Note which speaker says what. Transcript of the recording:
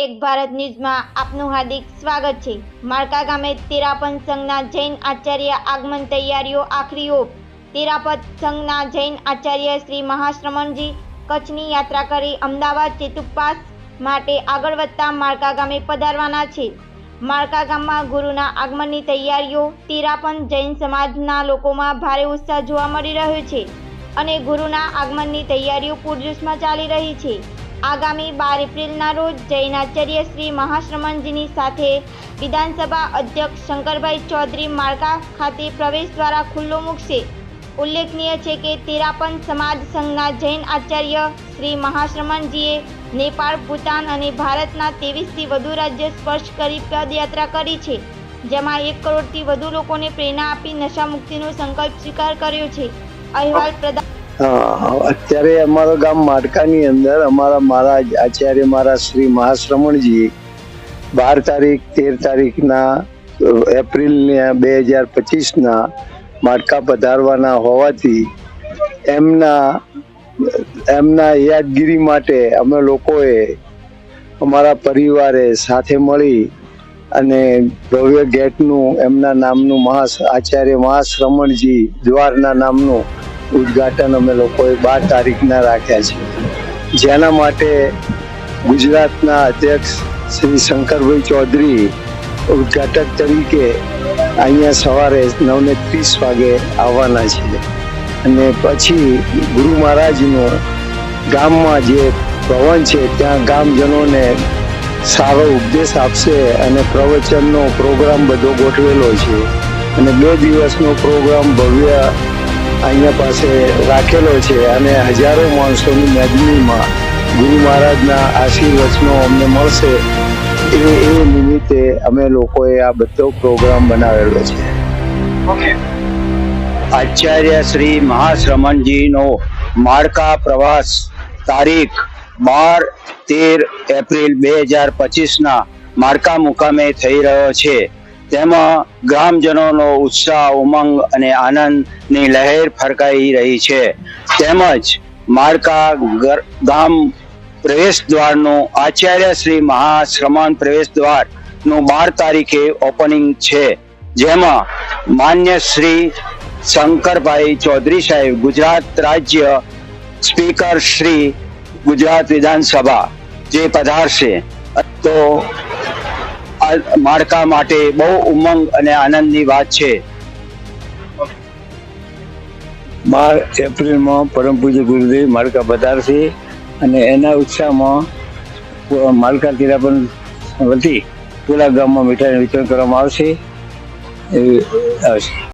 Speaker 1: એક ભારત ન્યૂઝમાં આપનું હાર્દિક સ્વાગત છે. માળકા ગામે તેરાપન સંઘના જૈન આચાર્ય આગમન તૈયારીઓ આખરી ઓપ. તેરાપત સંઘના જૈન આચાર્ય શ્રી મહાશ્રમણજી કચ્છની યાત્રા કરી અમદાવાદ ચેતુપાસ માટે આગળ વધતા માળકા ગામે પધારવાના છે. માળકા ગામમાં ગુરુના આગમનની તૈયારીઓ તેરાપન જૈન સમાજના લોકોમાં ભારે ઉત્સાહ જોવા મળી રહ્યો છે અને ગુરુના આગમનની તૈયારીઓ પૂરજોશમાં ચાલી રહી છે. આગામી બાર એપ્રિલના રોજ જૈનાચાર્ય શ્રી મહાશ્રમણજીની સાથે વિધાનસભા અધ્યક્ષ શંકરભાઈ ચૌધરી માળકા ખાતે પ્રવેશ દ્વારા ખુલ્લો મૂકશે. ઉલ્લેખનીય છે કે તેરાપન સમાજ સંઘના જૈન આચાર્ય શ્રી મહાશ્રમણજીએ નેપાળ, ભૂતાન અને ભારતના ત્રેવીસથી વધુ રાજ્ય સ્પર્શ કરી પદયાત્રા કરી છે, જેમાં એક કરોડથી વધુ લોકોને પ્રેરણા આપી નશામુક્તિનો સંકલ્પ સ્વીકાર કર્યો છે. અહેવાલ પ્રદાન
Speaker 2: અત્યારે અમારો ગામ માટકાની અંદર અમારા મારા આચાર્ય મારા શ્રી મહાશ્રમણજી બાર તારીખ, તેર તારીખના એપ્રિલ બે હજાર પચીસના માટકા પધારવાના હોવાથી એમના એમના યાદગીરી માટે અમે લોકોએ અમારા પરિવારે સાથે મળી અને ભવ્ય ગેટનું, એમના નામનું મહા આચાર્ય મહાશ્રમણજી દ્વારના નામનું ઉદ્ઘાટન અમે લોકોએ બાર તારીખના રાખ્યા છે. જેના માટે ગુજરાતના અધ્યક્ષ શ્રી શંકરભાઈ ચૌધરી ઉદ્ઘાટક તરીકે અહીંયા સવારે નવને ત્રીસ વાગે આવવાના છે. અને પછી ગુરુ મહારાજનો ગામમાં જે ભવન છે, ત્યાં ગામજનોને સારો ઉપદેશ આપશે અને પ્રવચનનો પ્રોગ્રામ બધો ગોઠવેલો છે. અને બે દિવસનો પ્રોગ્રામ ભવ્ય અહીંયા પાસે રાખેલો છે અને હજારો માણસોની મેદનીમાં ગુરુ મહારાજના આશીર્વચનો અમને મળશે એ એ નિમિત્તે અમે લોકોએ આ બધો પ્રોગ્રામ બનાવેલો છે.
Speaker 3: આચાર્ય શ્રી મહાશ્રમણજીનો માળકા પ્રવાસ તારીખ બાર તેર એપ્રિલ બે હજાર પચીસના માળકા મુકામે થઈ રહ્યો છે. તેમાં ગ્રામજનોનો ઉત્સાહ, ઉમંગ અને આનંદની લહેર ફરકાઈ રહી છે. તેમજ માળકા ગામ પ્રવેશ દ્વારનું આચાર્ય શ્રી મહાશ્રમણ પ્રવેશ દ્વારનું બાર તારીખે ઓપનિંગ છે. જેમાં માન્ય શ્રી શંકરભાઈ ચૌધરી સાહેબ, ગુજરાત રાજ્ય સ્પીકર શ્રી ગુજરાત વિધાનસભા જે પધારશે. તો માળકા માટે બહુ ઉમંગ અને આનંદની વાત છે.
Speaker 2: બાર એપ્રિલમાં પરમ પૂજ્ય ગુરુદેવ માળકા પધારશે અને એના ઉત્સાહમાં માળકા તિરાપન વતી પૂરા ગામમાં મીઠાઈનું વિતરણ કરવામાં આવશે. એવી આવશે